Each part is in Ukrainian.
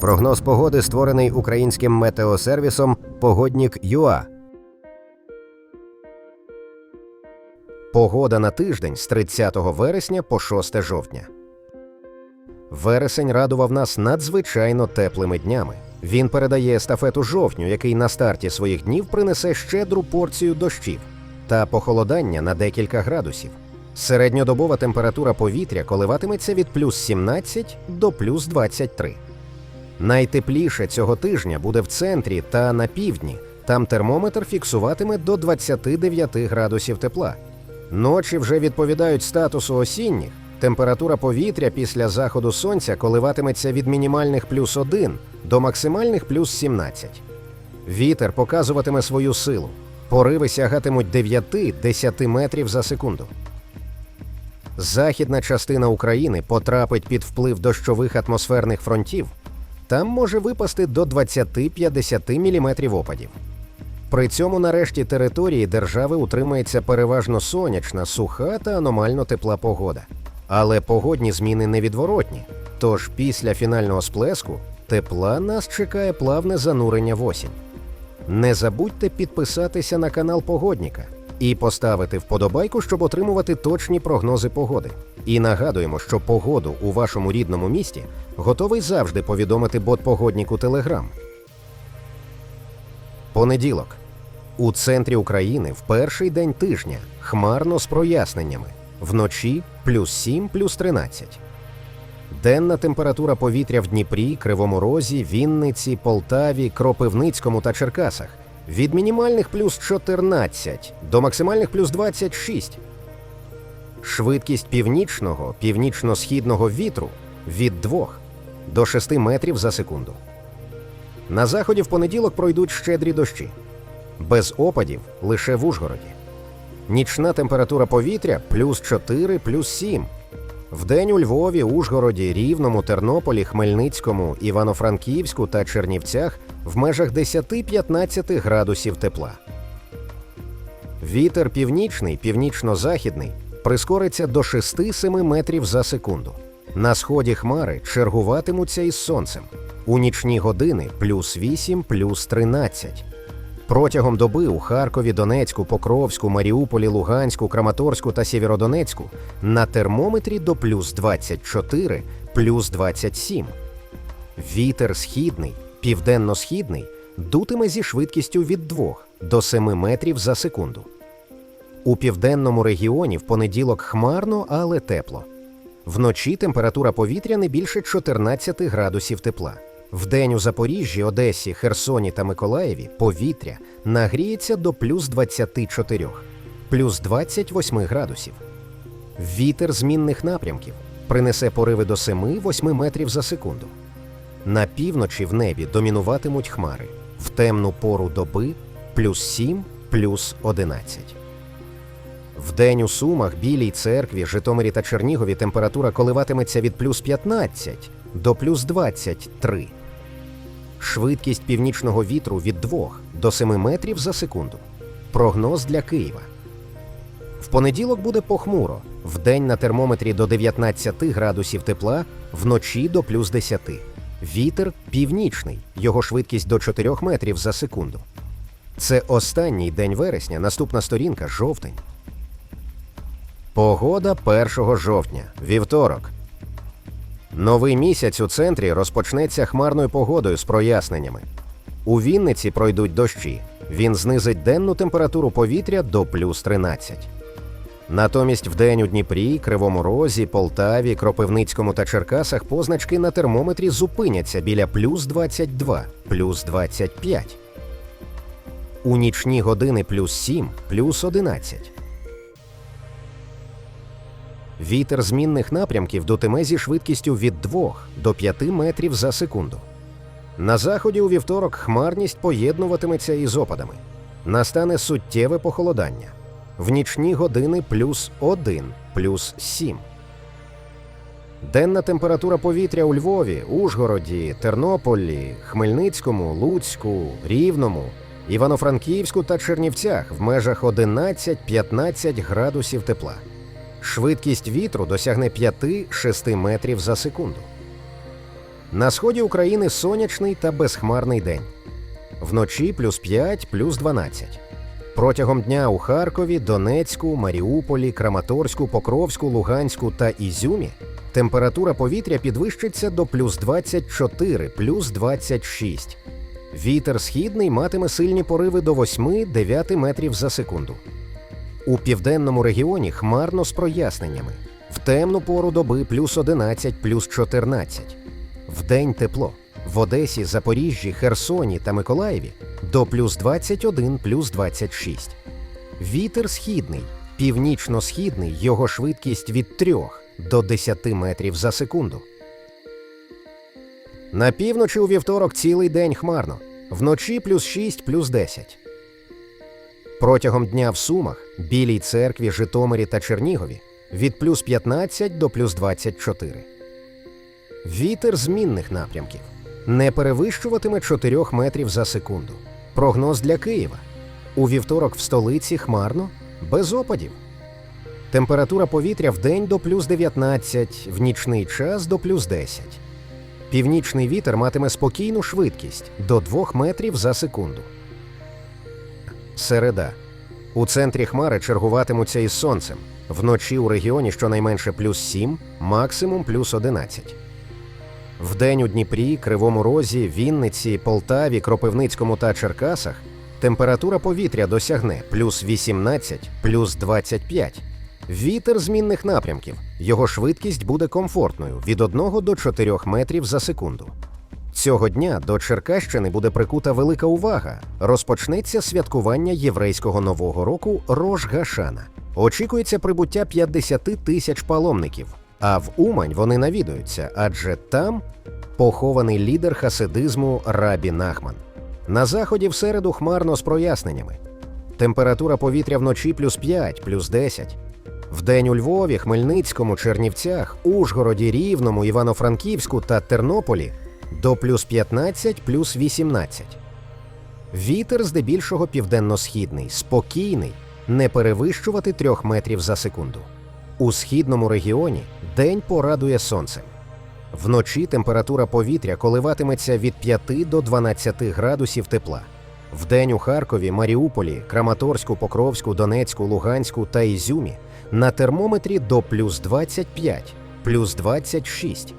Прогноз погоди створений українським метеосервісом Погоднік ЮА. Погода на тиждень з 30 вересня по 6 жовтня. Вересень радував нас надзвичайно теплими днями. Він передає естафету жовтню, який на старті своїх днів принесе щедру порцію дощів та похолодання на декілька градусів. Середньодобова температура повітря коливатиметься від плюс 17 до плюс 23. Найтепліше цього тижня буде в центрі та на півдні. Там термометр фіксуватиме до 29 градусів тепла. Ночі вже відповідають статусу осінніх. Температура повітря після заходу сонця коливатиметься від мінімальних плюс 1 до максимальних плюс 17. Вітер показуватиме свою силу. Пориви сягатимуть 9-10 метрів за секунду. Західна частина України потрапить під вплив дощових атмосферних фронтів. Там може випасти до 20-50 мм опадів. При цьому нарешті території держави утримається переважно сонячна, суха та аномально тепла погода. Але погодні зміни невідворотні. Тож після фінального сплеску тепла нас чекає плавне занурення в осінь. Не забудьте підписатися на канал Погодніка і поставити вподобайку, щоб отримувати точні прогнози погоди. І нагадуємо, що погоду у вашому рідному місті готовий завжди повідомити бот погодніку Телеграм. Понеділок. У центрі України в перший день тижня хмарно з проясненнями. Вночі плюс 7, плюс 13. Денна температура повітря в Дніпрі, Кривому Розі, Вінниці, Полтаві, Кропивницькому та Черкасах від мінімальних плюс 14 до максимальних плюс 26. Швидкість північного, північно-східного вітру від 2 до 6 метрів за секунду. На заході в понеділок пройдуть щедрі дощі. Без опадів лише в Ужгороді. Нічна температура повітря плюс 4, плюс 7. Вдень у Львові, Ужгороді, Рівному, Тернополі, Хмельницькому, Івано-Франківську та Чернівцях в межах 10-15 градусів тепла. Вітер північний, північно-західний прискориться до 6-7 метрів за секунду. На сході хмари чергуватимуться із сонцем. У нічні години плюс 8, плюс 13. Протягом доби у Харкові, Донецьку, Покровську, Маріуполі, Луганську, Краматорську та Сєвєродонецьку на термометрі до плюс 24, плюс 27. Вітер східний, південно-східний дутиме зі швидкістю від 2 до 7 метрів за секунду. У південному регіоні в понеділок хмарно, але тепло. Вночі температура повітря не більше 14 градусів тепла. Вдень у Запоріжжі, Одесі, Херсоні та Миколаєві повітря нагріється до плюс 24, плюс 28 градусів. Вітер змінних напрямків принесе пориви до 7-8 метрів за секунду. На півночі в небі домінуватимуть хмари. В темну пору доби плюс 7, плюс 11. Вдень у Сумах, Білій церкві, Житомирі та Чернігові температура коливатиметься від плюс 15 до плюс 23. Швидкість північного вітру від 2 до 7 метрів за секунду. Прогноз для Києва. В понеділок буде похмуро. Вдень на термометрі до 19 градусів тепла, вночі до плюс 10. Вітер північний, його швидкість до 4 метрів за секунду. Це останній день вересня, наступна сторінка жовтень. Погода 1 жовтня, вівторок. Новий місяць у центрі розпочнеться хмарною погодою з проясненнями. У Вінниці пройдуть дощі. Він знизить денну температуру повітря до плюс 13. Натомість вдень у Дніпрі, Кривому Розі, Полтаві, Кропивницькому та Черкасах позначки на термометрі зупиняться біля плюс 22, плюс 25. У нічні години плюс 7, плюс 11. Вітер змінних напрямків дутиме зі швидкістю від 2 до 5 метрів за секунду. На заході у вівторок хмарність поєднуватиметься із опадами. Настане суттєве похолодання. В нічні години плюс 1, плюс 7. Денна температура повітря у Львові, Ужгороді, Тернополі, Хмельницькому, Луцьку, Рівному, Івано-Франківську та Чернівцях в межах 11-15 градусів тепла. Швидкість вітру досягне 5-6 метрів за секунду. На сході України сонячний та безхмарний день. Вночі плюс 5, плюс 12. Протягом дня у Харкові, Донецьку, Маріуполі, Краматорську, Покровську, Луганську та Ізюмі температура повітря підвищиться до плюс 24, плюс 26. Вітер східний матиме сильні пориви до 8-9 метрів за секунду. У південному регіоні хмарно з проясненнями. В темну пору доби плюс 11, плюс 14. Вдень тепло. В Одесі, Запоріжжі, Херсоні та Миколаєві до плюс 21, плюс 26. Вітер східний, північно-східний, його швидкість від 3 до 10 метрів за секунду. На півночі у вівторок цілий день хмарно. Вночі плюс 6, плюс 10. Протягом дня в Сумах, Білій церкві, Житомирі та Чернігові від плюс 15 до плюс 24. Вітер змінних напрямків не перевищуватиме 4 метрів за секунду. Прогноз для Києва. У вівторок в столиці хмарно, без опадів. Температура повітря в день до плюс 19, в нічний час до плюс 10. Північний вітер матиме спокійну швидкість до 2 метрів за секунду. Середа. У центрі хмари чергуватимуться із сонцем. Вночі у регіоні щонайменше плюс 7, максимум плюс 11. Вдень у Дніпрі, Кривому Розі, Вінниці, Полтаві, Кропивницькому та Черкасах температура повітря досягне плюс 18, плюс 25. Вітер змінних напрямків. Його швидкість буде комфортною від 1 до 4 метрів за секунду. Цього дня до Черкащини буде прикута велика увага. Розпочнеться святкування єврейського нового року Рош Гашана. Очікується прибуття 50 тисяч паломників. А в Умань вони навідуються, адже там похований лідер хасидизму Рабі Нахман. На заході в середу хмарно з проясненнями. Температура повітря вночі плюс 5, плюс 10. Вдень у Львові, Хмельницькому, Чернівцях, Ужгороді, Рівному, Івано-Франківську та Тернополі до плюс 15, плюс 18. Вітер здебільшого південно-східний, спокійний, не перевищувати 3 метрів за секунду. У східному регіоні день порадує сонцем. Вночі температура повітря коливатиметься від 5 до 12 градусів тепла. Вдень у Харкові, Маріуполі, Краматорську, Покровську, Донецьку, Луганську та Ізюмі на термометрі до плюс 25, плюс 26.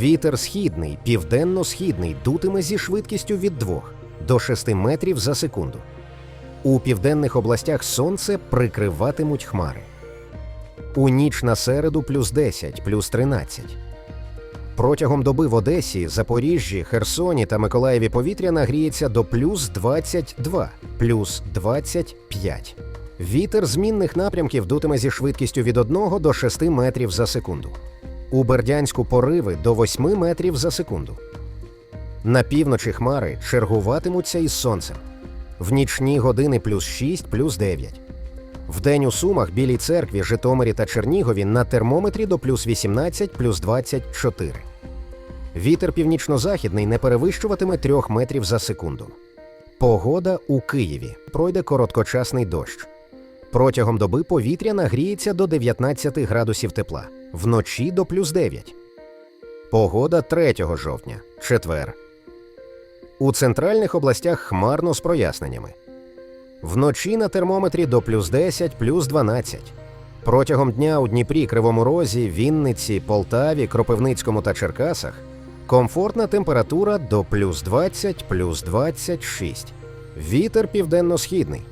Вітер східний, південно-східний дутиме зі швидкістю від 2 до 6 метрів за секунду. У південних областях сонце прикриватимуть хмари. У ніч на середу плюс 10, плюс 13. Протягом доби в Одесі, Запоріжжі, Херсоні та Миколаєві повітря нагріється до плюс 22, плюс 25. Вітер змінних напрямків дутиме зі швидкістю від 1 до 6 метрів за секунду. У Бердянську пориви до 8 метрів за секунду. На півночі хмари чергуватимуться із сонцем. В нічні години плюс 6, плюс 9. Вдень у Сумах, Білій церкві, Житомирі та Чернігові на термометрі до плюс 18, плюс 24. Вітер північно-західний не перевищуватиме 3 метрів за секунду. Погода у Києві. Пройде короткочасний дощ. Протягом доби повітря нагріється до 19 градусів тепла, вночі до плюс 9. Погода 3 жовтня, четвер. У центральних областях хмарно з проясненнями. Вночі на термометрі до плюс 10, плюс 12. Протягом дня у Дніпрі, Кривому Розі, Вінниці, Полтаві, Кропивницькому та Черкасах комфортна температура до плюс 20, плюс 26. Вітер південно-східний.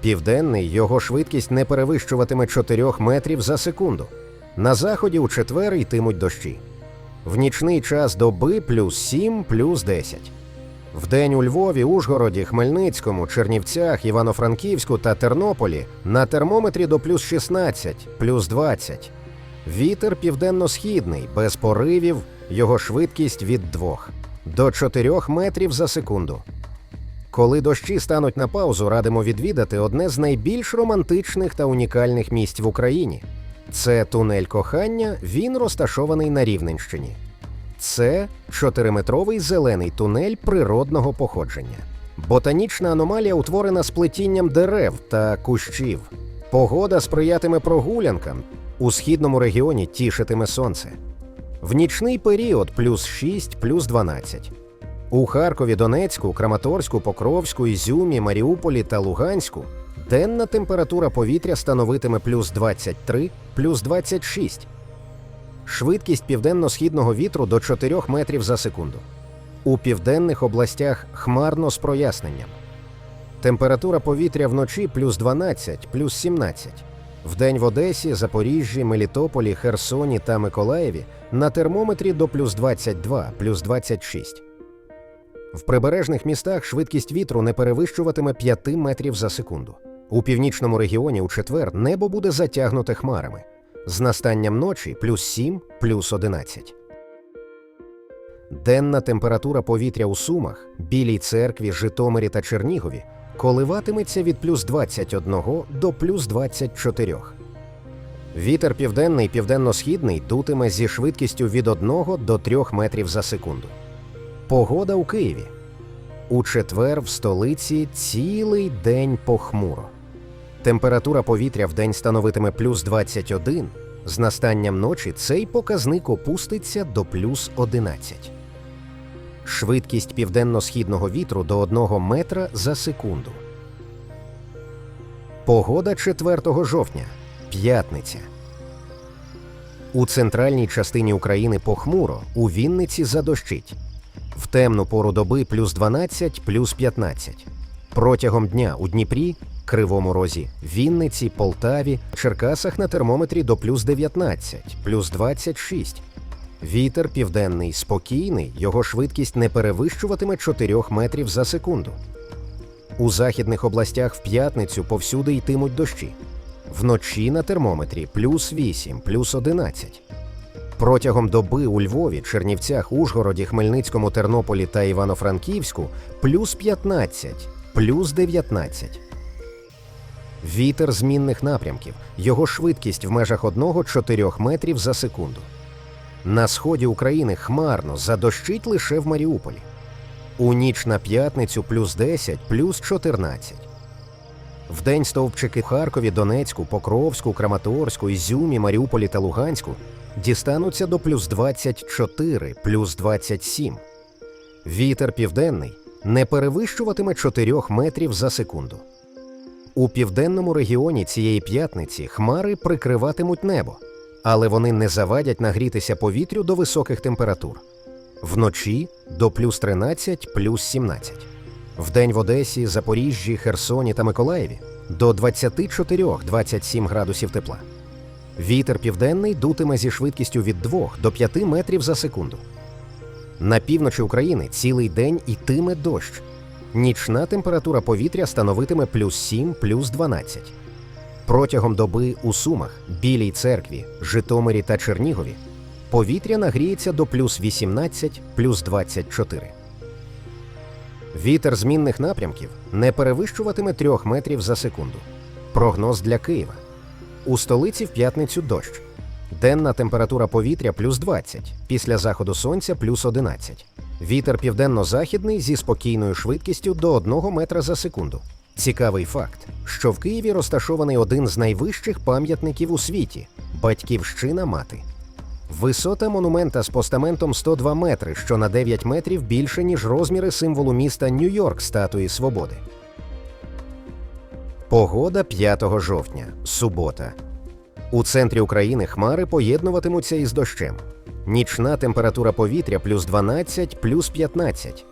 Південний його швидкість не перевищуватиме 4 метрів за секунду. На заході у четвер йтимуть дощі. В нічний час доби плюс 7, плюс 10. Вдень у Львові, Ужгороді, Хмельницькому, Чернівцях, Івано-Франківську та Тернополі на термометрі до плюс 16, плюс 20. Вітер південно-східний, без поривів, його швидкість від 2 до 4 метрів за секунду. Коли дощі стануть на паузу, радимо відвідати одне з найбільш романтичних та унікальних місць в Україні. Це тунель кохання, він розташований на Рівненщині. Це чотириметровий зелений тунель природного походження. Ботанічна аномалія утворена сплетінням дерев та кущів. Погода сприятиме прогулянкам. У східному регіоні тішитиме сонце. В нічний період плюс 6, плюс 12. У Харкові, Донецьку, Краматорську, Покровську, Ізюмі, Маріуполі та Луганську денна температура повітря становитиме плюс 23, плюс 26. Швидкість південно-східного вітру до 4 метрів за секунду. У південних областях хмарно з проясненням. Температура повітря вночі плюс 12, плюс 17. Вдень в Одесі, Запоріжжі, Мелітополі, Херсоні та Миколаєві на термометрі до плюс 22, плюс 26. В прибережних містах швидкість вітру не перевищуватиме 5 метрів за секунду. У північному регіоні у четвер небо буде затягнуте хмарами. З настанням ночі плюс 7, плюс 11. Денна температура повітря у Сумах, Білій церкві, Житомирі та Чернігові коливатиметься від плюс 21 до плюс 24. Вітер південний південно-східний дутиме зі швидкістю від 1 до 3 метрів за секунду. Погода у Києві. У четвер в столиці цілий день похмуро. Температура повітря в день становитиме плюс 21. З настанням ночі цей показник опуститься до плюс 11. Швидкість південно-східного вітру до 1 метра за секунду. Погода 4 жовтня. П'ятниця. У центральній частині України похмуро, у Вінниці задощить. В темну пору доби плюс 12, плюс 15. Протягом дня у Дніпрі, Кривому Розі, Вінниці, Полтаві, Черкасах на термометрі до плюс 19, плюс 26. Вітер південний спокійний, його швидкість не перевищуватиме 4 метрів за секунду. У західних областях в п'ятницю повсюди йтимуть дощі. Вночі на термометрі плюс 8, плюс 11. Протягом доби у Львові, Чернівцях, Ужгороді, Хмельницькому, Тернополі та Івано-Франківську плюс 15, плюс 19. Вітер змінних напрямків. Його швидкість в межах 1-4 метрів за секунду. На сході України хмарно задощить лише в Маріуполі. У ніч на п'ятницю плюс 10, плюс 14. Вдень стовпчики в Харкові, Донецьку, Покровську, Краматорську, Ізюмі, Маріуполі та Луганську дістануться до плюс 24, плюс 27. Вітер південний не перевищуватиме 4 метрів за секунду. У південному регіоні цієї п'ятниці хмари прикриватимуть небо, але вони не завадять нагрітися повітрю до високих температур. Вночі до плюс 13, плюс 17. Вдень в Одесі, Запоріжжі, Херсоні та Миколаєві до 24-27 градусів тепла. Вітер південний дутиме зі швидкістю від 2 до 5 метрів за секунду. На півночі України цілий день йтиме дощ. Нічна температура повітря становитиме плюс 7, плюс 12. Протягом доби у Сумах, Білій церкві, Житомирі та Чернігові повітря нагріється до плюс 18, плюс 24. Вітер змінних напрямків не перевищуватиме 3 метрів за секунду. Прогноз для Києва. У столиці в п'ятницю дощ. Денна температура повітря плюс 20, після заходу сонця плюс 11. Вітер південно-західний зі спокійною швидкістю до 1 метра за секунду. Цікавий факт, що в Києві розташований один з найвищих пам'ятників у світі батьківщина мати. Висота монумента з постаментом 102 метри, що на 9 метрів більше, ніж розміри символу міста Нью-Йорк статуї Свободи. Погода 5 жовтня. Субота. У центрі України хмари поєднуватимуться із дощем. Нічна температура повітря плюс 12, плюс 15.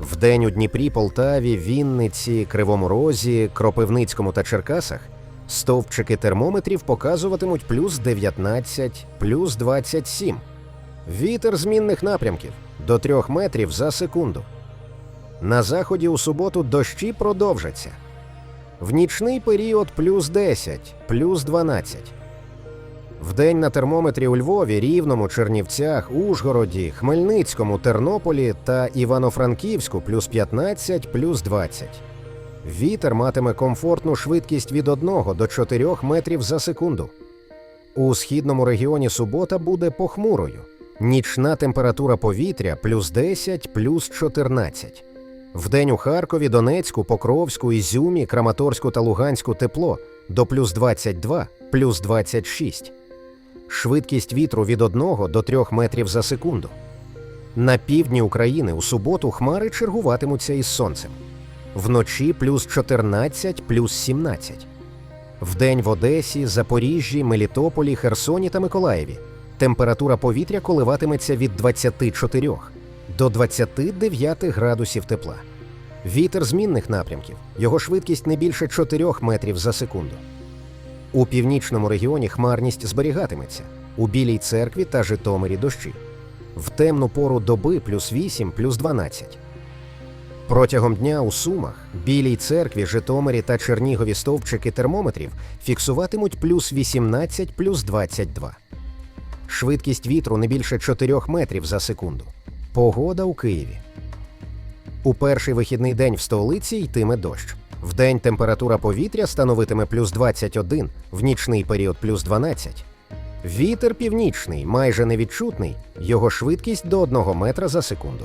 Вдень у Дніпрі, Полтаві, Вінниці, Кривому Розі, Кропивницькому та Черкасах стовпчики термометрів показуватимуть плюс 19, плюс 27. Вітер змінних напрямків до 3 метрів за секунду. На заході у суботу дощі продовжаться. В нічний період плюс 10, плюс 12. Вдень на термометрі у Львові, Рівному, Чернівцях, Ужгороді, Хмельницькому, Тернополі та Івано-Франківську плюс 15, плюс 20. Вітер матиме комфортну швидкість від 1 до 4 метрів за секунду. У східному регіоні субота буде похмурою. Нічна температура повітря плюс 10, плюс 14. Вдень у Харкові, Донецьку, Покровську, Ізюмі, Краматорську та Луганську тепло до плюс 22, плюс 26. Швидкість вітру від 1 до 3 метрів за секунду. На півдні України у суботу хмари чергуватимуться із сонцем. Вночі плюс 14, плюс 17. Вдень в Одесі, Запоріжжі, Мелітополі, Херсоні та Миколаєві. Температура повітря коливатиметься від 24 до 29 градусів тепла. Вітер змінних напрямків. Його швидкість не більше 4 метрів за секунду. У північному регіоні хмарність зберігатиметься у Білій церкві та Житомирі дощі. В темну пору доби плюс 8, плюс 12. Протягом дня у Сумах, Білій церкві, Житомирі та Чернігові стовпчики термометрів фіксуватимуть плюс 18, плюс 22. Швидкість вітру не більше 4 метрів за секунду. Погода у Києві. У перший вихідний день в столиці йтиме дощ. Вдень температура повітря становитиме плюс 21, в нічний період плюс 12. Вітер північний, майже невідчутний, його швидкість до 1 метра за секунду.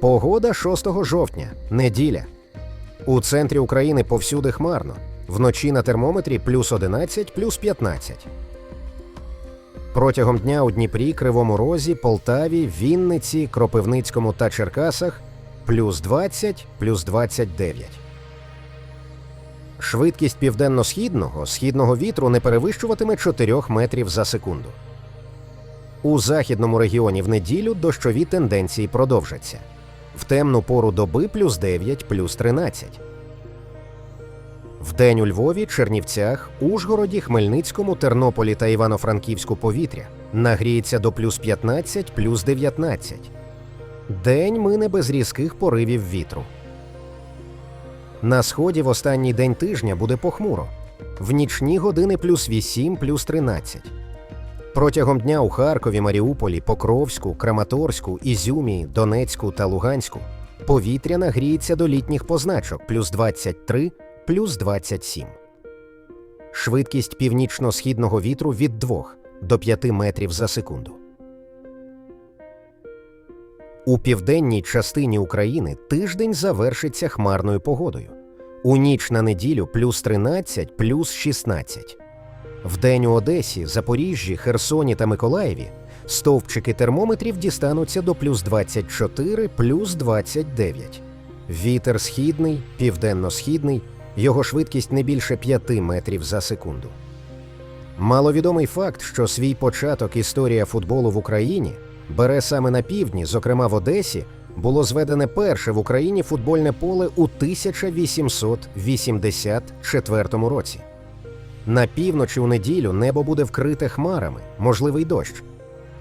Погода 6 жовтня, неділя. У центрі України повсюди хмарно. Вночі на термометрі плюс 11, плюс 15. Протягом дня у Дніпрі, Кривому Розі, Полтаві, Вінниці, Кропивницькому та Черкасах плюс 20, плюс 29. Швидкість південно-східного східного вітру не перевищуватиме 4 метрів за секунду. У західному регіоні в неділю дощові тенденції продовжаться. В темну пору доби плюс 9, плюс 13. Вдень у Львові, Чернівцях, Ужгороді, Хмельницькому, Тернополі та Івано-Франківську повітря нагріється до плюс 15, плюс 19. День мине без різких поривів вітру. На сході в останній день тижня буде похмуро. В нічні години плюс 8, плюс 13. Протягом дня у Харкові, Маріуполі, Покровську, Краматорську, Ізюмі, Донецьку та Луганську повітря нагріється до літніх позначок плюс 23, плюс 27. Швидкість північно-східного вітру від 2 до 5 метрів за секунду. У південній частині України тиждень завершиться хмарною погодою. У ніч на неділю плюс 13, плюс 16. Вдень у Одесі, Запоріжжі, Херсоні та Миколаєві стовпчики термометрів дістануться до плюс 24, плюс 29. Вітер східний, південно-східний, його швидкість не більше 5 метрів за секунду. Маловідомий факт, що свій початок історія футболу в Україні бере саме на півдні, зокрема в Одесі, було зведене перше в Україні футбольне поле у 1884 році. На півночі у неділю небо буде вкрите хмарами, можливий дощ.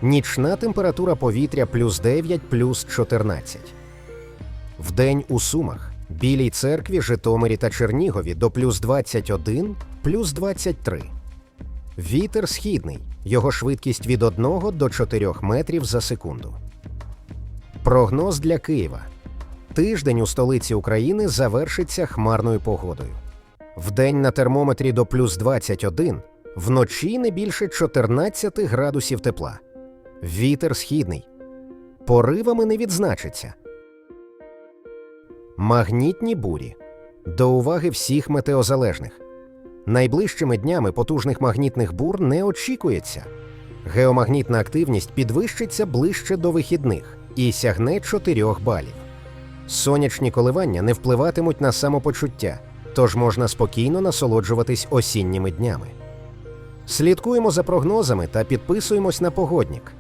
Нічна температура повітря плюс 9, плюс 14. Вдень у Сумах, Білій церкві, Житомирі та Чернігові до плюс 21, плюс 23. Вітер східний, його швидкість від 1 до 4 метрів за секунду. Прогноз для Києва. Тиждень у столиці України завершиться хмарною погодою. Вдень на термометрі до плюс 21, вночі не більше 14 градусів тепла. Вітер східний. Поривами не відзначиться. Магнітні бурі. До уваги всіх метеозалежних. Найближчими днями потужних магнітних бур не очікується. Геомагнітна активність підвищиться ближче до вихідних і сягне 4 балів. Сонячні коливання не впливатимуть на самопочуття, тож можна спокійно насолоджуватись осінніми днями. Слідкуємо за прогнозами та підписуємось на погоднік.